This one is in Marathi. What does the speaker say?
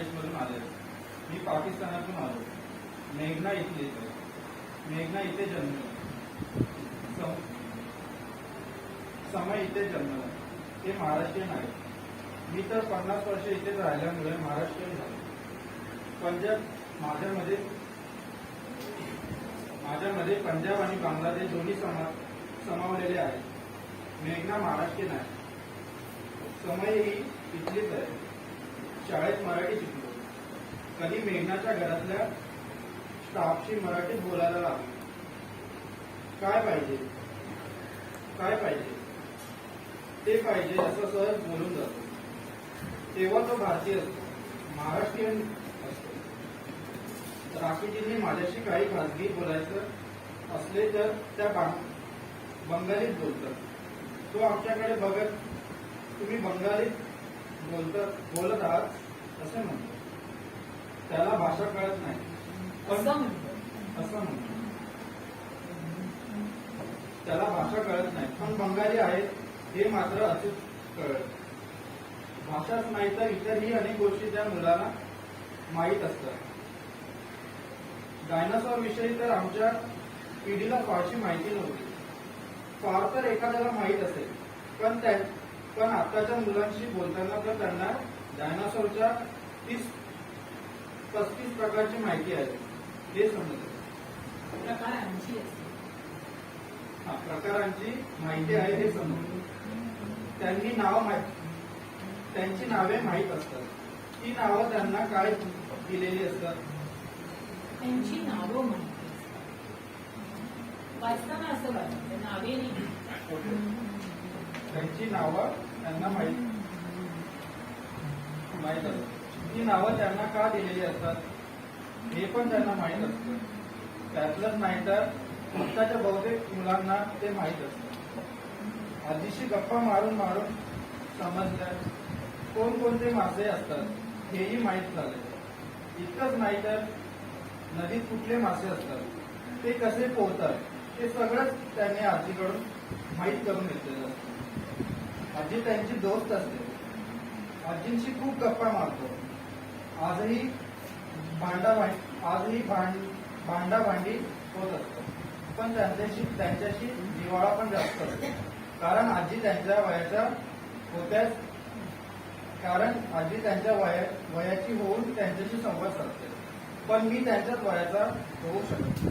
बांगलादेशमधून आले मी पाकिस्तानातून आलो मेघना इथले मेघना इथे जन्मलो समय इथे जन्मला ते महाराष्ट्रीयन आहे मी तर पन्नास वर्ष इथेच राहिल्यामुळे महाराष्ट्रीयन झालो. पंजाब माझ्यामध्ये माझ्यामध्ये पंजाब आणि बांगलादेश दोन्ही समा समावलेले आहेत. मेघना महाराष्ट्रीयन आहे. समय ही इथलीच आहे. शाळेत मराठी शिकलो. कधी मेघनाच्या घरातल्या स्टाफशी मराठीत बोलायला लागलो. काय पाहिजे? काय पाहिजे? ते पाहिजे असं सहज बोलून जातो. तेव्हा तो भारतीय असतो. महाराष्ट्रीयन असतो. राखीजींनी माझ्याशी काही खाजगी बोलायचं असले तर त्या बंगालीत बोलतात. तो आमच्याकडे बघत तुम्ही बंगालीत बोलतात बोलत आहात असं म्हणतो त्याला भाषा कळत नाही. पण असं म्हणतो त्याला भाषा कळत नाही. पण बंगाली आहेत हे मात्र अचूक कळत. भाषाच नाही तर इतरही अनेक गोष्टी त्या मुलाला माहीत असतात. डायनासॉर विषयी तर आमच्या पिढीला फारशी माहिती नव्हती. फार तर एखाद्याला माहीत असेल. पण त्या पण आताच्या मुलांशी बोलताना तर त्यांना डायनासॉरच्या तीस पस्तीस प्रकारची माहिती आहे. हे समजतं प्रकार ऐंशी असते हा, प्रकारांची माहिती आहे हे समजतं त्यांनी नाव माहीत त्यांची नावे माहीत असतात. ती नावं त्यांना काय दिलेली असतात? त्यांची नावं माहिती वाचताना असं वाटतं नावे नाही. त्यांची नावं त्यांना माहीत माहीत असतात. ती नावं त्यांना का दिलेली असतात हे पण त्यांना माहीत असतं. त्यातलंच नाही तर आत्ताच्या बहुतेक मुलांना ते माहीत असतं. आधीशी गप्पा मारून मारून समजलं कोणकोणते मासे असतात हेही माहीत झाले. इतकंच नाही तर नदीत कुठले मासे असतात ते कसे पोहतात ते सगळंच त्यांनी आजीकडून माहीत करून घेतलेलं असतं. अजित त्यांची दोस्त असते. अजितशी खूप गप्पा मारतो. आजही भांडा आजही भांड भांडा भांडी होत असतो. पण त्यांच्याशी त्यांच्याशी जिवाळा पण जास्त असतो. कारण आजी त्यांच्या वयाच्या होत्याच. कारण आजी त्यांच्या वया वयाची होऊन त्यांच्याशी संवाद साधते. पण मी त्यांच्याच वयाचा होऊ शकतो